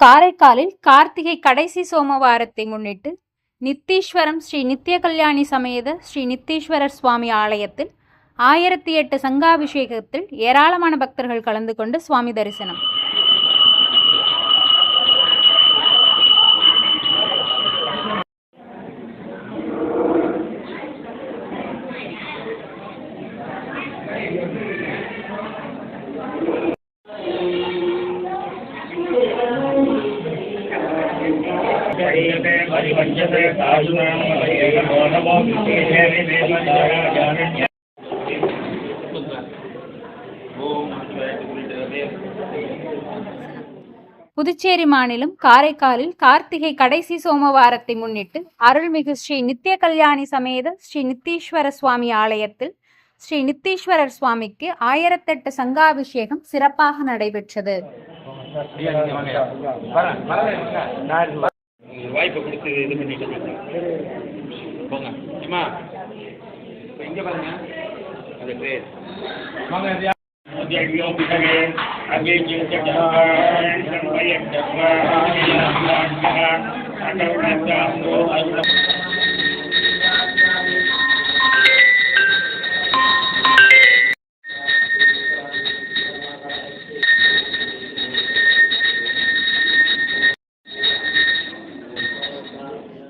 காரைக்காலில் கார்த்திகை கடைசி சோமவாரத்தை முன்னிட்டு நித்தீஸ்வரம் ஸ்ரீ நித்திய கல்யாணி சமேத ஸ்ரீ நித்தீஸ்வரர் சுவாமி ஆலயத்தில் ஆயிரத்தி எட்டு சங்காபிஷேகத்தில் ஏராளமான பக்தர்கள் கலந்து கொண்டு சுவாமி தரிசனம். क्रियते परिवञ्चते साधुनां नमो नमो विशेषे विवेकञ्जनाजानन्य புதுச்சேரி மாநிலம் காரைக்காலில் கார்த்திகை கடைசி சோமவாரத்தை முன்னிட்டு அருள்மிகு ஸ்ரீ நித்திய கல்யாணி சமேத ஸ்ரீ நித்தீஸ்வர சுவாமி ஆலயத்தில் ஸ்ரீ நித்தீஸ்வரர் சுவாமிக்கு ஆயிரத்தெட்டு சங்காபிஷேகம் சிறப்பாக நடைபெற்றது வாய்ப்பை கொடுத்து இது பண்ணிட்டு போங்க அம்மா இப்போ இங்கே பாருங்க அந்த ட்ரேஸ் வாங்க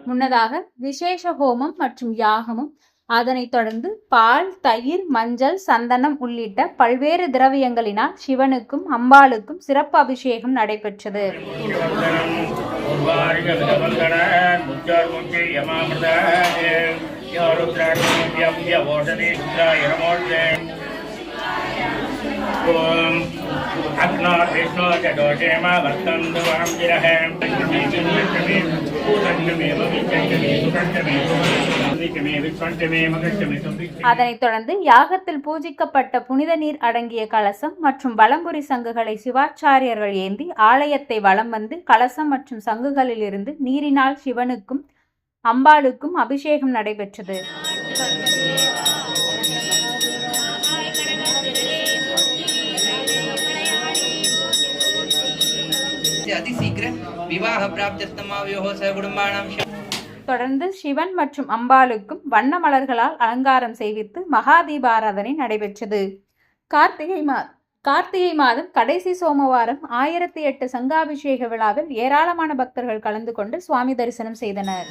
முன்னதாக விசேஷ ஹோமம் மற்றும் யாகமும் அதனைத் தொடர்ந்து பால் தயிர் மஞ்சள் சந்தனம் உள்ளிட்ட பல்வேறு திரவியங்களினால் சிவனுக்கும் அம்பாளுக்கும் சிறப்பு அபிஷேகம் நடைபெற்றது. அதனைத் தொடர்ந்து யாகத்தில் பூஜிக்கப்பட்ட புனித நீர் அடங்கிய கலசம் மற்றும் வலம்புரி சங்குகளை சிவாச்சாரியர்கள் ஏந்தி ஆலயத்தை வலம் வந்து கலசம் மற்றும் சங்குகளில் இருந்து நீரினால் சிவனுக்கும் அம்பாளுக்கும் அபிஷேகம் நடைபெற்றது. தொடர்ந்து சிவன் மற்றும் அம்பாளுக்கும் வண்ண மலர்களால் அலங்காரம் செய்வித்து மகா தீபாராதனை நடைபெற்றது. கார்த்திகை மா கார்த்திகை மாதம் கடைசி சோமவாரம் ஆயிரத்தி எட்டு சங்காபிஷேக விழாவில் ஏராளமான பக்தர்கள் கலந்து கொண்டு சுவாமி தரிசனம் செய்தனர்.